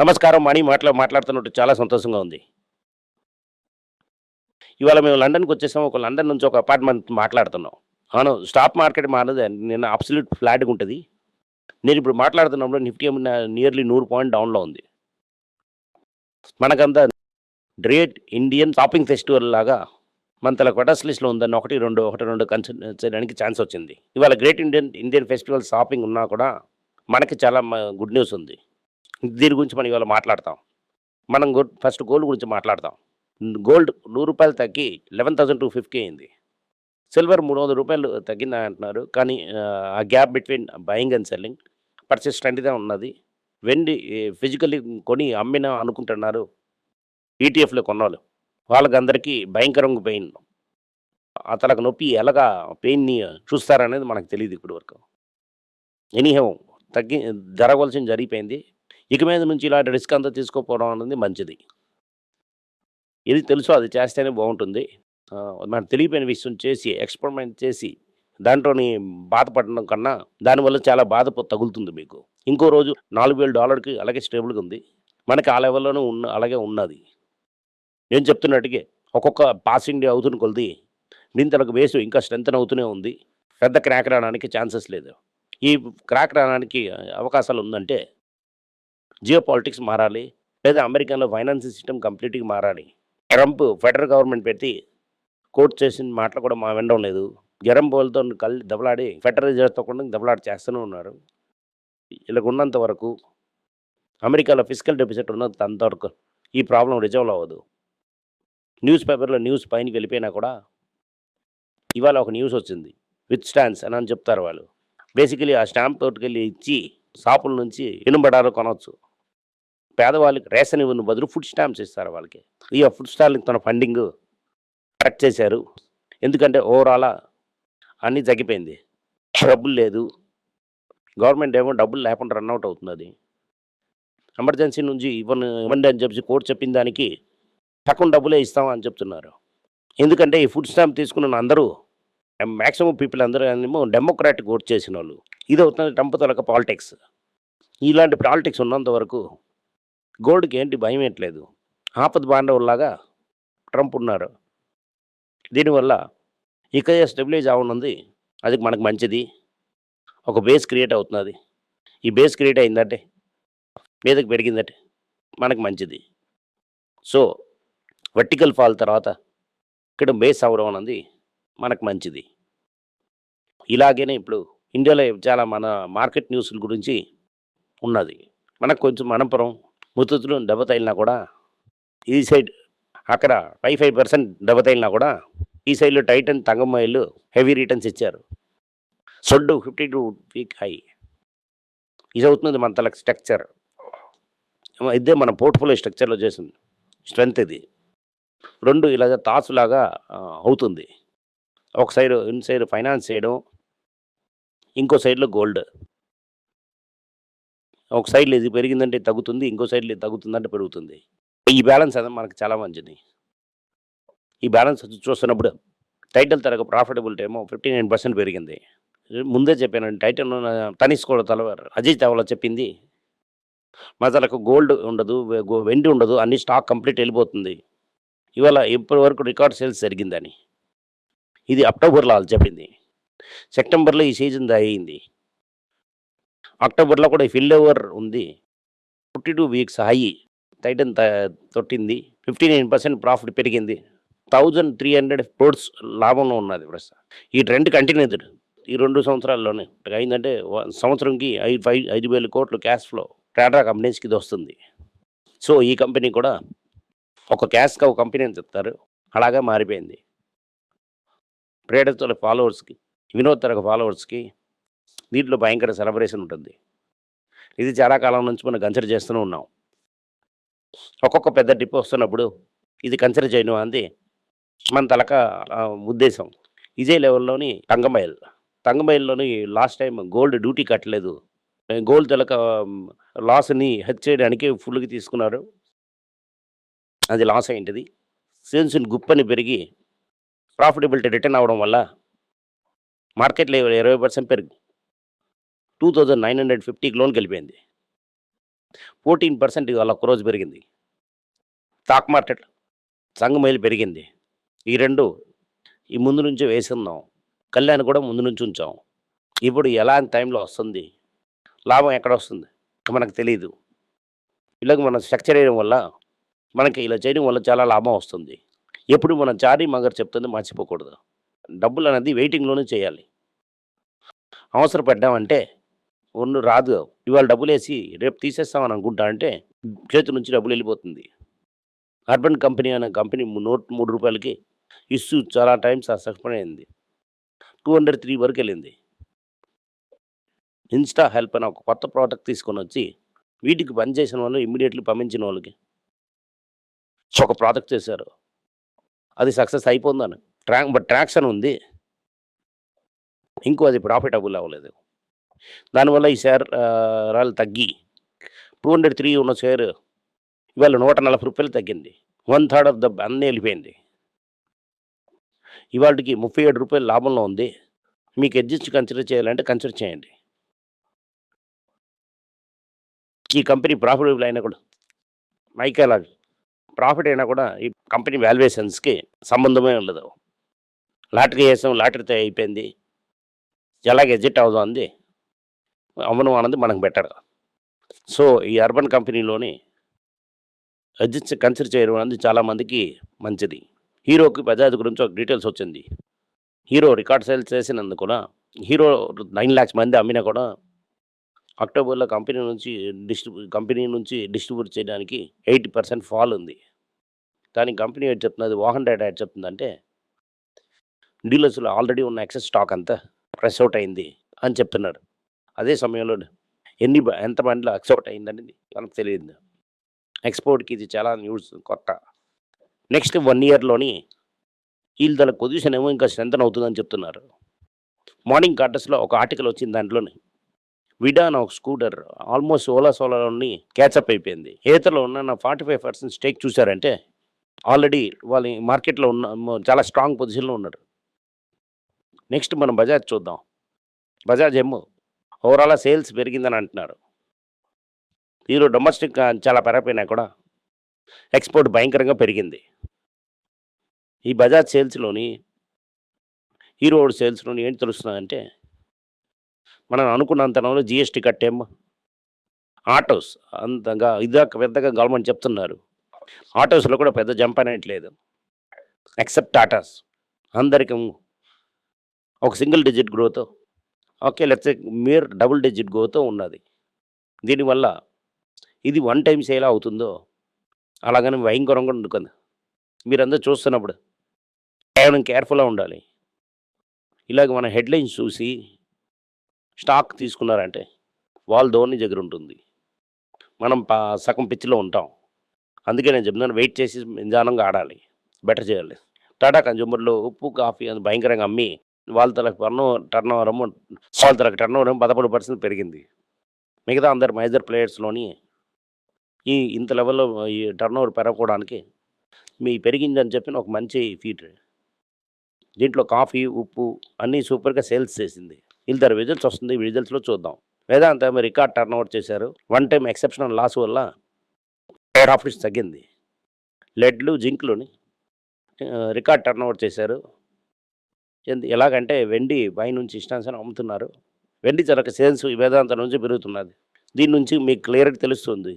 నమస్కారం మణి మాట్లా మాట్లాడుతున్నట్టు చాలా సంతోషంగా ఉంది. ఇవాళ మేము లండన్కి వచ్చేసాం ఒక లండన్ నుంచి ఒక అపార్ట్మెంట్ మాట్లాడుతున్నాం. అవును స్టాక్ మార్కెట్ మారదు నిన్న అబ్సల్యూట్ ఫ్లాట్గా ఉంటుంది. నేను ఇప్పుడు మాట్లాడుతున్నప్పుడు నిఫ్టీ నియర్లీ నూరు పాయింట్ డౌన్లో ఉంది. మనకంతా గ్రేట్ ఇండియన్ షాపింగ్ ఫెస్టివల్ లాగా మన తల క్వటర్స్ లిస్ట్లో ఉందని ఒకటి రెండు ఒకటి రెండు కన్సల్ చేయడానికి ఛాన్స్ వచ్చింది. ఇవాళ Great Indian Indian Festival shopping ఉన్నా కూడా మనకి చాలా గుడ్ న్యూస్ ఉంది. దీని గురించి మనం ఇవాళ మాట్లాడతాం. మనం ఫస్ట్ గోల్డ్ గురించి మాట్లాడతాం. గోల్డ్ నూరు రూపాయలు తగ్గి లెవెన్ థౌసండ్ టూ ఫిఫ్టీ అయింది. సిల్వర్ మూడు వందల రూపాయలు తగ్గింది అంటున్నారు. కానీ ఆ, gap between buying and selling పర్సిస్టెంట్గా ఉన్నది. వెండి ఫిజికల్లీ కొని అమ్మిన అనుకుంటున్నారు ఈటీఎఫ్లో కొన్నవాళ్ళు వాళ్ళకందరికీ భయంకరంగా పెయిన్. అతలకు నొప్పి ఎలాగా పెయిన్ని చూస్తారనేది మనకు తెలియదు ఇప్పటి వరకు ఎనీహో తగ్గి జరగవలసింది జరిగిపోయింది. ఇక మీద నుంచి ఇలాంటి రిస్క్ అంతా తీసుకోకపోవడం అనేది మంచిది. ఇది తెలుసు అది చేస్తేనే బాగుంటుంది. మనకు తెలియపోయిన విషయం చేసి ఎక్స్పెరిమెంట్ చేసి దాంట్లోని బాధపడడం కన్నా దానివల్ల చాలా బాధ తగులుతుంది మీకు. ఇంకో రోజు నాలుగు వేల డాలర్కి అలాగే స్టేబుల్గా ఉంది. మనకి ఆ లెవెల్లోనే ఉన్న అలాగే ఉన్నది. నేను చెప్తున్నట్టుగా ఒక్కొక్క పాసింగ్ డే అవుతున్న కొలిది నింతలకు వేసు ఇంకా స్ట్రెంత్ అవుతూనే ఉంది. పెద్ద క్రాక్ రావడానికి ఛాన్సెస్ లేదు. ఈ క్రాక్ రావడానికి అవకాశాలు ఉందంటే జియో పాలిటిక్స్ మారాలి లేదా అమెరికాలో ఫైనాన్స్ సిస్టమ్ కంప్లీట్గా మారాలి. ట్రంప్ ఫెడరల్ గవర్నమెంట్ పెట్టి కోర్టు చేసిన మాటలు కూడా మా వినడం లేదు. జరం పోలతో కళ్ళు దెబ్బలాడి ఫెడరల్ రిజర్వ్తో కూడా దెబ్బలాడి చేస్తూనే ఉన్నారు. ఇలా ఉన్నంత వరకు అమెరికాలో ఫిజికల్ డెపిసిట్ ఉన్నంత అంతవరకు ఈ ప్రాబ్లం రిజాల్వ్ అవ్వదు. న్యూస్ పేపర్లో న్యూస్ పైన వెళ్ళిపోయినా కూడా ఇవాళ ఒక న్యూస్ వచ్చింది. విత్ స్టాండ్స్ అని అని చెప్తారు వాళ్ళు. బేసికలీ ఆ స్టాంప్ తోటికెళ్ళి ఇచ్చి షాపుల నుంచి ఇనుబడాలు కొనవచ్చు పేదవాళ్ళకి రేషన్ ఇవ్వని బదులు ఫుడ్ స్టాంప్స్ ఇస్తారు వాళ్ళకి. ఈ ఫుడ్ స్టాల్ తన ఫండింగ్ కరెక్ట్ చేశారు. ఎందుకంటే ఓవరాల్ అన్నీ తగ్గిపోయింది. డబ్బులు లేదు. గవర్నమెంట్ ఏమో డబ్బులు లేకుండా రన్అట్ అవుతుంది అది. ఎమర్జెన్సీ నుంచి ఇవ్వను ఇవ్వండి అని చెప్పి కోర్టు చెప్పిన దానికి సగం డబ్బులే ఇస్తామని చెప్తున్నారు. ఎందుకంటే ఈ ఫుడ్ స్టాంప్ తీసుకున్న అందరూ మ్యాక్సిమం పీపుల్ అందరూ ఏమో డెమోక్రాటిక్ ఓట్ చేసిన వాళ్ళు. ఇది అవుతుంది టంపు తొలక పాలిటిక్స్ ఇలాంటి పాలిటిక్స్ ఉన్నంత వరకు గోల్డ్కి ఏంటి భయం ఏట్లేదు ఆపద బాండవుల్లాగా ట్రంప్ ఉన్నారు. దీనివల్ల ఇక స్టెబిలైజ్ అవనుంది అది మనకు మంచిది. ఒక బేస్ క్రియేట్ అవుతున్నది. ఈ బేస్ క్రియేట్ అయిందంటే మీదకి పెరిగిందంటే మనకు మంచిది. సో వర్టికల్ ఫాల్ తర్వాత ఇక్కడ బేస్ అవడం అనేది మనకు మంచిది. ఇలాగేనే ఇప్పుడు ఇండియాలో చాలా మన మార్కెట్ న్యూస్ల గురించి ఉన్నది. మనకు కొంచెం మనపురం ముత్తుతులు దెబ్బ తగిలినా కూడా ఈ సైడ్ అక్కడ ఫైవ్ ఫైవ్ పర్సెంట్ దెబ్బ తగిలినా కూడా ఈ సైడ్లో టైటన్ తంగమ్మాయిలు హెవీ రిటర్న్స్ ఇచ్చారు. సొడ్డు ఫిఫ్టీ టూ వీక్ హై. ఇది అవుతుంది మన తల స్ట్రక్చర్. ఇదే మన పోర్ట్ఫోలియో స్ట్రక్చర్లో చేసింది. స్ట్రెంత్ ఇది. రెండు ఇలాగ తాసులాగా అవుతుంది. ఒక సైడ్ ఇన్ సైడ్ ఫైనాన్స్ చేయడం ఇంకో సైడ్లో గోల్డ్. ఒక సైడ్లో ఇది పెరిగిందంటే తగ్గుతుంది ఇంకో సైడ్లో తగ్గుతుందంటే పెరుగుతుంది. ఈ బ్యాలెన్స్ అనేది మనకు చాలా మంచిది. ఈ బ్యాలెన్స్ చూస్తున్నప్పుడు టైటిల్ తరగ ప్రాఫిటబిలిటీ ఏమో ఫిఫ్టీ నైన్ పర్సెంట్ పెరిగింది. ముందే చెప్పాను టైటిల్ తనీష్ కూడా తలవారు అజయ్ తవల చెప్పింది మజలకు గోల్డ్ ఉండదు వెండి ఉండదు అన్ని స్టాక్ కంప్లీట్ వెళ్ళిపోతుంది. ఇవాళ ఇప్పటి వరకు రికార్డ్ సేల్స్ జరిగిందని. ఇది అక్టోబర్లో వాళ్ళు చెప్పింది. సెప్టెంబర్లో ఈ సీజన్ అయ్యింది అక్టోబర్లో కూడా ఫిల్ ఓవర్ ఉంది. Fifty two weeks high. Titan తొట్టింది. Fifty nine percent profit పెరిగింది. థౌజండ్ త్రీ హండ్రెడ్ క్రోడ్స్ లాభంలో ఉన్నది ప్రస్తుతం ఈ ట్రెండ్ కంటిన్యూ ఈ రెండు సంవత్సరాల్లోనే. అయిందంటే సంవత్సరంకి ఐదు ఫైవ్ ఐదు వేల కోట్లు క్యాష్ ఫ్లో టాటా కంపెనీస్కి ఇది వస్తుంది సో ఈ కంపెనీ కూడా ఒక క్యాష్గా ఒక కంపెనీ అని చెప్తారు. అలాగే మారిపోయింది. ప్రేడర్తో ఫాలోవర్స్కి వినోద్ తరగ ఫాలోవర్స్కి దీంట్లో భయంకర సెలబ్రేషన్ ఉంటుంది. ఇది చాలా కాలం నుంచి మనం కన్సిడర్ చేస్తూనే ఉన్నాం. ఒక్కొక్క పెద్ద ట్రిప్ వస్తున్నప్పుడు ఇది కన్సిడర్ చేయడం అంది మన తలక ఉద్దేశం. ఇదే లెవెల్లోని తంగమైల్ తంగమైల్లోని లాస్ట్ టైం గోల్డ్ డ్యూటీ కట్టలేదు. గోల్డ్ తలక లాస్ని హెచ్ చేయడానికి ఫుల్గా తీసుకున్నారు. అది లాస్ అయింటిది. సేల్స్ గుప్పని పెరిగి ప్రాఫిటబిలిటీ రిటర్న్ అవడం వల్ల మార్కెట్లో ఇరవై పర్సెంట్ పెరిగి టూ థౌజండ్ నైన్ హండ్రెడ్ ఫిఫ్టీకి లోన్ వెళ్ళిపోయింది ఫోర్టీన్ పర్సెంట్ ఇవాళ ఒక్కరోజు పెరిగింది. స్టాక్ మార్కెట్ సంగమైలు పెరిగింది. ఈ రెండు ఈ ముందు నుంచే వేసిందాం కళ్యాణ్ కూడా ముందు నుంచి ఉంచాం. ఇప్పుడు ఎలాంటి టైంలో వస్తుంది? లాభం ఎక్కడ వస్తుంది? మనకు తెలియదు ఇలాగ మనం స్ట్రక్చర్ వేయడం వల్ల మనకి ఇలా చేయడం వల్ల చాలా లాభం వస్తుంది. ఎప్పుడు మనం చారీ మగర్ చెప్తుంది మర్చిపోకూడదు. డబ్బులు అనేది వెయిటింగ్లోనే చేయాలి. అవసరపడ్డామంటే ఒన్ను రాదు. ఇవాళ డబ్బులు వేసి రేపు తీసేస్తామని అనుకుంటా అంటే చేతి నుంచి డబ్బులు వెళ్ళిపోతుంది. అర్బన్ కంపెనీ అనే కంపెనీ నోట్ మూడు రూపాయలకి ఇష్యూ చాలా టైమ్స్ సస్పెండ్ అయింది. టూ హండ్రెడ్ త్రీ వరకు వెళ్ళింది. ఇన్స్టా హెల్ప్ అని ఒక కొత్త ప్రోడక్ట్ తీసుకొని వచ్చి వీటికి పని చేసిన వాళ్ళు ఇమ్మీడియట్లీ పంపించిన వాళ్ళకి ఒక ప్రోడక్ట్ చేశారు. అది సక్సెస్ అయిపోయిందని. ట్రాక్ బట్ ట్రాక్షన్ ఉంది. ఇంకో అది ప్రాఫిటబుల్ అవ్వలేదు. దానివల్ల ఈ షేర్ రాళ్ళు తగ్గి టూ హండ్రెడ్ త్రీ ఉన్న షేర్ ఇవాళ నూట నలభై రూపాయలు తగ్గింది. వన్ థర్డ్ ఆఫ్ ద అన్నీ వెళ్ళిపోయింది. ఇవాళకి ముప్పై ఏడు రూపాయలు లాభంలో ఉంది. మీకు అడ్జస్ట్ కన్సిడర్ చేయాలంటే కన్సిడర్ చేయండి. ఈ కంపెనీ ప్రాఫిటబుల్ అయినా కూడా మైకేలా ప్రాఫిట్ అయినా కూడా ఈ కంపెనీ వాల్యుయేషన్స్కి సంబంధమే ఉండదు. లాటరీ వేసాం లాటరీతో అయిపోయింది ఎలాగ ఎగ్జిట్ అవుతుంది? అమ్మను అన్నది మనకు బెటర్ సో ఈ అర్బన్ కంపెనీలోని అజిత్ కన్సిడర్ చేయడం అనేది చాలామందికి మంచిది. హీరోకి బజాజ్ గురించి ఒక డీటెయిల్స్ వచ్చింది. హీరో రికార్డ్ సేల్స్ చేసినందుకు హీరో నైన్ ల్యాక్స్ మంది అమ్మినా కూడా అక్టోబర్లో కంపెనీ నుంచి డిస్ట్రిబ్యూ కంపెనీ నుంచి డిస్ట్రిబ్యూట్ చేయడానికి ఎయిటీ పర్సెంట్ ఫాల్ ఉంది. దానికి కంపెనీ ఏడు చెప్తున్నది? వాహన్ డేటా ఏడు చెప్తుందంటే డీలర్స్లో ఆల్రెడీ ఉన్న ఎక్సెస్ స్టాక్ అంతా ప్రెస్ అవుట్ అయింది అని చెప్తున్నారు. అదే సమయంలో ఎన్ని బ- ఎంత మందిలో ఎక్స్పోర్ట్ అయిందనేది మనకు తెలియదు. ఎక్స్పోర్ట్కి ఇది చాలా న్యూస్ కొత్త. నెక్స్ట్ వన్ ఇయర్లోని వీళ్ళ తన పొజిషన్ ఏమో ఇంకా స్ట్రెంతన్ అవుతుందని చెప్తున్నారు. మార్నింగ్ కార్టర్స్లో ఒక ఆర్టికల్ వచ్చింది దాంట్లోని. విడాన్ ఒక స్కూటర్ ఆల్మోస్ట్ ఓలా సోలాలోని క్యాచప్ అయిపోయింది. ఏతలో ఉన్న నా ఫార్టీ ఫైవ్ పర్సెంట్ స్టేక్ చూసారంటే ఆల్రెడీ వాళ్ళ మార్కెట్లో ఉన్న చాలా స్ట్రాంగ్ పొజిషన్లో ఉన్నారు. నెక్స్ట్ మనం బజాజ్ చూద్దాం. బజాజ్ ఏమో ఓవరాల్ సేల్స్ పెరిగిందని అంటున్నారు. హీరో డొమెస్టిక్ చాలా పెరగపోయినా కూడా. ఎక్స్పోర్ట్ భయంకరంగా పెరిగింది. ఈ బజాజ్ సేల్స్లోని హీరోడ్ సేల్స్లోని ఏంటి తెలుస్తుందంటే మనం అనుకున్నంతలో జిఎస్టీ కట్టేమో ఆటోస్ అంతగా ఇదాక పెద్దగా గవర్నమెంట్ చెప్తున్నారు. ఆటోస్లో కూడా పెద్ద జంప్ అనేట్లేదు. ఎక్సెప్ట్ టాటాస్ అందరికీ ఒక single digit growth okay let's మీరు డబుల్ డిజిట్ గోతో ఉన్నది. దీనివల్ల ఇది వన్ టైం సేల్ అవుతుందో? అలాగని భయంకరంగా ఉంటుంది మీరందరూ చూస్తున్నప్పుడు కేవలం కేర్ఫుల్గా ఉండాలి. ఇలాగ మన హెడ్లైన్స్ చూసి స్టాక్ తీసుకున్నారంటే వాళ్ళ ధోని దగ్గర ఉంటుంది. మనం పా- సగం పిచ్చిలో ఉంటాం. అందుకే నేను చెప్తున్నాను వెయిట్ చేసి నిదానంగా ఆడాలి. బెటర్ చేయాలి. టాటా కన్జ్యూమర్లో ఉప్పు కాఫీ అని భయంకరంగా అమ్మి వాళ్ళ తలకు పన్ను టర్న్ ఓవర్ వాళ్ళ తలకు టర్న్ ఓవర్ పదమూడు పర్సెంట్ పెరిగింది. మిగతా అందరు మేజర్ ప్లేయర్స్లోని ఈ ఇంత లెవెల్లో ఈ టర్న్ ఓవర్ పెరగడానికి మీ పెరిగిందని చెప్పిన ఒక మంచి ఫీట్. దీంట్లో కాఫీ ఉప్పు అన్నీ సూపర్గా సేల్స్ చేసింది. ఇద్దరు రిజల్ట్స్ వస్తుంది రిజల్ట్స్లో చూద్దాం. వేదాంత రికార్డ్ టర్న్ ఓవర్ చేశారు. వన్ టైం ఎక్సెప్షనల్ లాస్ వల్ల ప్రాఫిట్స్ తగ్గింది. లెడ్లు జింక్లుని రికార్డ్ టర్న్ ఓవర్ చేశారు. ఎలాగంటే వెండి పై నుంచి ఇష్టాన్సని అమ్ముతున్నారు. వెండి చరక సేల్స్ వేదాంత నుంచి పెరుగుతున్నది. దీని నుంచి మీకు క్లియర్గా తెలుస్తుంది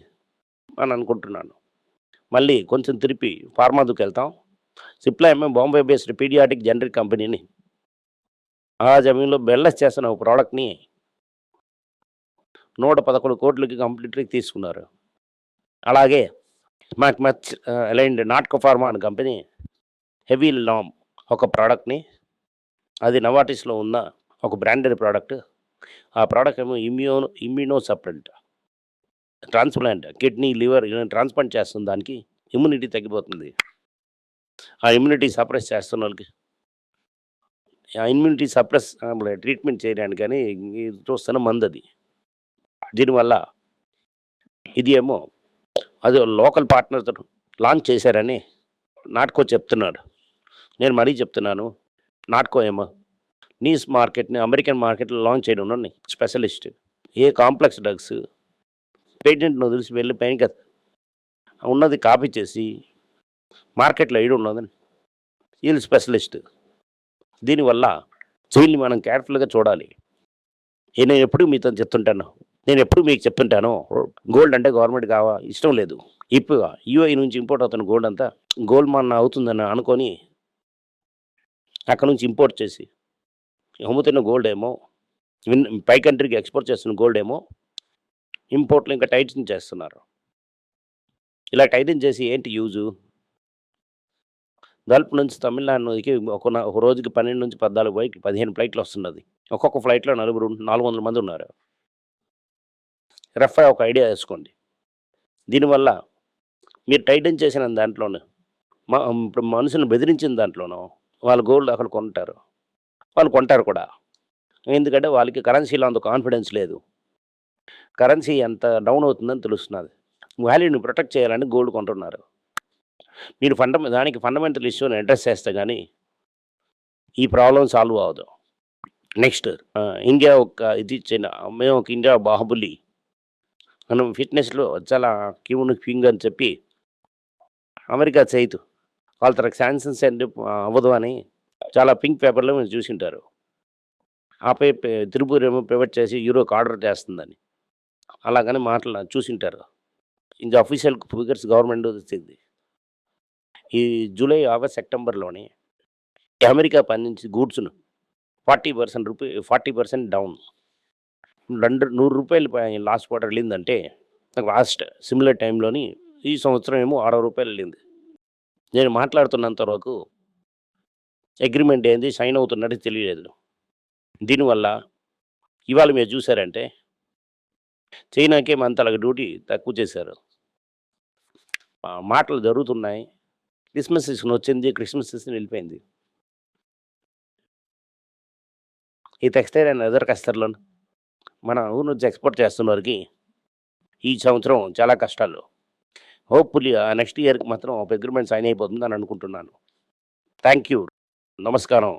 అని అనుకుంటున్నాను. మళ్ళీ కొంచెం తిరిపి ఫార్మాదుకు వెళ్తాం. Cipla MM Bombay based paediatric generic కంపెనీని. ఆ జమీన్లో బెల్లస్ చేస్తున్న ఒక ప్రోడక్ట్ని నూట పదకొండు కోట్లకి కంప్లీట్గా తీసుకున్నారు. అలాగే మ్యాక్ మచ్ అలైన్డ్ నాట్కో ఫార్మా అనే కంపెనీ హెవీ లామ్ ఒక ప్రోడక్ట్ని అది నవాటిస్లో ఉన్న ఒక బ్రాండెడ్ ప్రోడక్ట్. ఆ ప్రోడక్ట్ ఏమో immuno immuno suppressant transplant kidney liver transplant చేస్తుంది దానికి ఇమ్యూనిటీ తగ్గిపోతుంది. ఆ ఇమ్యూనిటీ సప్రెస్ చేస్తున్న వాళ్ళకి. ఆ ఇమ్యూనిటీ సప్రెస్ ట్రీట్మెంట్ చేయడానికి కానీ ఇది చూస్తున్న మందు అది దీనివల్ల ఇది ఏమో అది లోకల్ పార్ట్నర్తో లాంచ్ చేశారని నాటుకో చెప్తున్నాడు. నేను మరీ చెప్తున్నాను. నాట్కో ఏమో. నీస్ మార్కెట్ని అమెరికన్ మార్కెట్లో లాంచ్ చేయడం ఉన్నాయి స్పెషలిస్ట్. ఏ కాంప్లెక్స్ డ్రగ్స్? పేటెంట్ను వదిలిసి వెళ్ళి పైన కదా ఉన్నది కాపీ చేసి మార్కెట్లో వేయడం ఉన్నదని. వీళ్ళు స్పెషలిస్ట్. దీనివల్ల వీళ్ళని మనం కేర్ఫుల్గా చూడాలి. నేను ఎప్పుడు మీతో చెప్తుంటాను? నేను ఎప్పుడు మీకు చెప్తుంటాను? గోల్డ్ అంటే గవర్నమెంట్ కావా? ఇష్టం లేదు. ఇప్పుడు యూఐ నుంచి ఇంపోర్ట్ అవుతున్న గోల్డ్ అంతా గోల్డ్ మన అవుతుందని అనుకొని అక్కడ నుంచి ఇంపోర్ట్ చేసి అమ్ముతున్న గోల్డ్ ఏమో పై కంట్రీకి ఎక్స్పోర్ట్ చేస్తున్న గోల్డ్ ఏమో ఇంపోర్ట్లు ఇంకా టైటిన్ చేస్తున్నారు. ఇలా టైటిన్ చేసి ఏంటి యూజు గల్ఫ్ నుంచి తమిళనాడుకి ఒక ఒక రోజుకి పన్నెండు నుంచి పద్నాలుగు బైక్ పదిహేను ఫ్లైట్లు వస్తున్నది. ఒక్కొక్క ఫ్లైట్లో నలుగురు నాలుగు వందల మంది ఉన్నారు. రఫ్ ఒక ఐడియా వేసుకోండి. దీనివల్ల మీరు టైటన్ చేసిన దాంట్లోనే మా ఇప్పుడు మనుషులను బెదిరించిన దాంట్లోనూ వాళ్ళు గోల్డ్ అక్కడ కొంటారు. వాళ్ళు కొంటారు కూడా. ఎందుకంటే వాళ్ళకి కరెన్సీలో అంత కాన్ఫిడెన్స్ లేదు. కరెన్సీ ఎంత డౌన్ అవుతుందని తెలుస్తున్నది. వాల్యూని ప్రొటెక్ట్ చేయాలని గోల్డ్ కొంటున్నారు. మీరు ఫండ దానికి ఫండమెంటల్ ఇష్యూని అడ్రస్ చేస్తే కానీ ఈ ప్రాబ్లం సాల్వ్ అవ్వదు. నెక్స్ట్ ఇండియా ఒక ఇది చిన్న మేము ఒక ఇండియా బాహుబలి. మనం ఫిట్నెస్లో చాలా క్యూను క్వింగ్ అని చెప్పి అమెరికా చైతు వాళ్ళ తనకు శాంక్షన్స్ అండ్ అవ్వదు అని చాలా పింక్ పేపర్లో మీరు చూసింటారు. ఆపై పే- ఏమో పేమెంట్ చేసి యూరోకి ఆర్డర్ చేస్తుందని. అలాగని మాటలు చూసింటారు. ఇంకా అఫీషియల్ ఫిగర్స్ గవర్నమెంట్ వచ్చింది ఈ జూలై ఆగస్ట్ సెప్టెంబర్లోని అమెరికా పండించి గూడ్స్ను forty percent rupee forty percent down. రెండు నూరు రూపాయలు లాస్ట్ క్వార్టర్ వెళ్ళిందంటే లాస్ట్ సిమిలర్ టైంలోని ఈ సంవత్సరం ఏమో ఆరు రూపాయలు వెళ్ళింది. నేను మాట్లాడుతున్నంత వరకు అగ్రిమెంట్ ఏంది సైన్ అవుతున్నట్టు తెలియలేదు. దీనివల్ల ఇవాళ మీరు చూసారంటే చైనాకే మంతలకు డ్యూటీ తక్కువ చేశారు. మాటలు జరుగుతున్నాయి. క్రిస్మస్ సీజన్ వచ్చింది క్రిస్మస్ సీజన్ వెళ్ళిపోయింది. ఈ టెక్స్టైల్ అండ్ అదర్ కస్టర్లో మన ఊరు నుంచి ఎక్స్పోర్ట్ చేస్తున్న వారికి ఈ సంవత్సరం చాలా కష్టాలు. హోప్ఫుల్లీ నెక్స్ట్ ఇయర్కి మాత్రం ఒక అగ్రిమెంట్ సైన్ అయిపోతుంది అని అనుకుంటున్నాను. థ్యాంక్ యూ నమస్కారం.